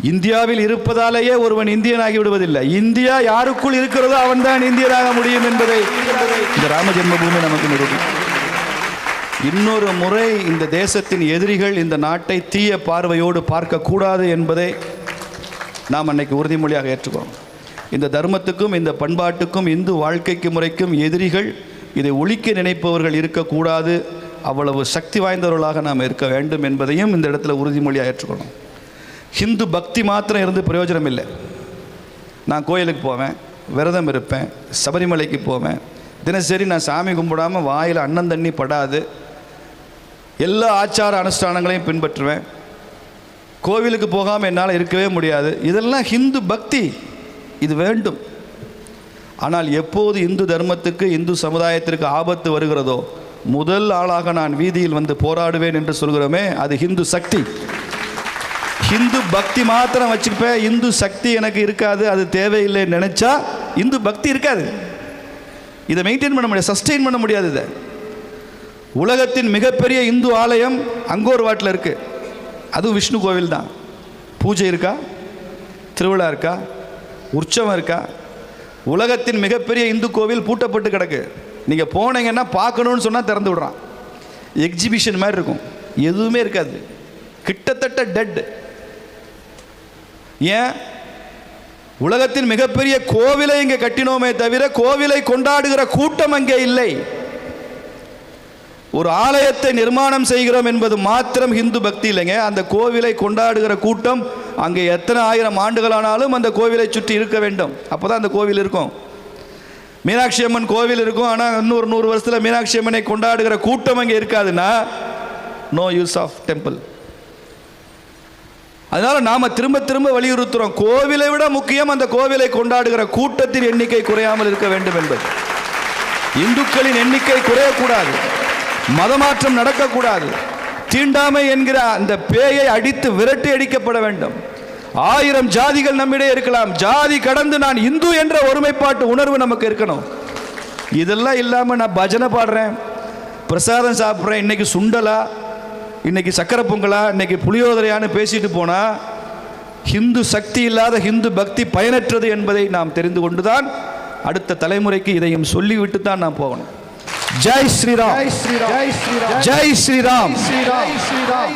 இந்தியாவில் இருப்பதாலேயே ஒருவன் இந்தியனாகி விடுவதில்லை. இந்தியா யாருக்குள் இருக்கிறதோ அவன்தான் இந்தியனாக முடியும் என்பதை இந்த ராம ஜென்மபூமி நமக்கு நிரூபிக்கும் இன்னொரு முறை இந்த தேசத்தின் எதிரிகள் இந்த நாட்டை தீய பார்வையோடு பார்க்கக்கூடாது என்பதை நாம் அன்னைக்கு உறுதிமொழியாக ஏற்றுக்கிறோம். இந்த தர்மத்துக்கும் இந்த பண்பாட்டுக்கும் இந்து வாழ்க்கைக்கு முறைக்கும் எதிரிகள் இதை ஒழிக்க நினைப்பவர்கள் இருக்கக்கூடாது. அவ்வளவு சக்தி வாய்ந்தவர்களாக நாம் இருக்க வேண்டும் என்பதையும் இந்த இடத்துல உறுதிமொழியாக ஏற்றுக்கணும் ஹிந்து பக்தி மாத்திரம் இருந்து பிரயோஜனம் இல்லை நான் கோயிலுக்கு போவேன் விரதம் இருப்பேன் சபரிமலைக்கு போவேன். தினசரி நான் சாமி கும்பிடாமல் வாயில் அன்னம் தண்ணி படாது. எல்லா ஆச்சார அனுஷ்டானங்களையும் பின்பற்றுவேன். கோவிலுக்கு போகாமல் என்னால் இருக்கவே முடியாது. இதெல்லாம் ஹிந்து பக்தி. இது வேண்டும். ஆனால் எப்போது இந்து தர்மத்துக்கு இந்து சமுதாயத்திற்கு ஆபத்து வருகிறதோ முதல் ஆளாக நான் வீதியில் வந்து போராடுவேன் என்று சொல்கிறோமே அது ஹிந்து சக்தி. இந்து பக்தி மாத்திரம் வச்சுப்பேன் இந்து சக்தி எனக்கு இருக்காது அது தேவையில்லைன்னு நினைச்சா இந்து பக்தி இருக்காது. இதை மெயின்டைன் பண்ண முடியாது சஸ்டெயின் பண்ண முடியாது இதை. உலகத்தின் மிகப்பெரிய இந்து ஆலயம் அங்கோர் வாட்டில் இருக்குது அதுவும் விஷ்ணு கோவில் தான். பூஜை இருக்கா? திருவிழா இருக்கா? உற்சவம் இருக்கா? உலகத்தின் மிகப்பெரிய இந்து கோவில் பூட்டப்பட்டு கிடக்கு. நீங்கள் போனீங்கன்னா பார்க்கணுன்னு சொன்னால் திறந்து விடுறான். எக்ஸிபிஷன் மாதிரி இருக்கும். எதுவுமே இருக்காது. கிட்டத்தட்ட டெட் ஏன்? உலகத்தின் மிகப்பெரிய கோவிலை இங்கே கட்டினோமே தவிர கோவிலை கொண்டாடுகிற கூட்டம் அங்கே இல்லை. ஒரு ஆலயத்தை நிர்மாணம் செய்கிறோம் என்பது மாத்திரம் இந்து பக்தி இல்லைங்க. அந்த கோவிலை கொண்டாடுகிற கூட்டம் அங்கே எத்தனை ஆயிரம் ஆண்டுகளானாலும் அந்த கோவிலை சுற்றி இருக்க வேண்டும். அப்போ தான் அந்த கோவில் இருக்கும். மீனாட்சி அம்மன் கோவில் இருக்கும். ஆனால் இன்னொரு நூறு வருஷத்தில் மீனாட்சி அம்மனை கொண்டாடுகிற கூட்டம் அங்கே இருக்காதுன்னா நோ யூஸ் ஆஃப் டெம்பிள் அதனால நாம திரும்ப திரும்ப வலியுறுத்துறோம். கோவிலை விட முக்கியம் அந்த கோவிலை கொண்டாடுகிற கூட்டத்தின் எண்ணிக்கை குறையாமல் இருக்க வேண்டும் என்பது. இந்துக்களின் எண்ணிக்கை குறையக்கூடாது. மதமாற்றம் நடக்கக்கூடாது. தீண்டாமை என்கிற அந்த பேயை அடித்து விரட்டி அடிக்கப்பட வேண்டும். ஆயிரம் ஜாதிகள் நம்மிடையே இருக்கலாம். ஜாதி கடந்து நான் இந்து என்ற ஒருமைப்பாட்டு உணர்வு நமக்கு இருக்கணும். இதெல்லாம் இல்லாமல் நான் பஜனை பாடுறேன். பிரசாதம் சாப்பிட்றேன். இன்னைக்கு சுண்டலா? இன்னைக்கு சக்கரை பொங்கலா இன்னைக்கு புளியோதரையான்னு பேசிட்டு போனால் ஹிந்து சக்தி இல்லாத ஹிந்து பக்தி பயனற்றது என்பதை நாம் தெரிந்து கொண்டுதான் அடுத்த தலைமுறைக்கு இதையும் சொல்லிவிட்டு தான் நாம் போகணும். ஜெய் ஸ்ரீராம். ஜெய் ஸ்ரீராம். ஜெய் ஸ்ரீராம்.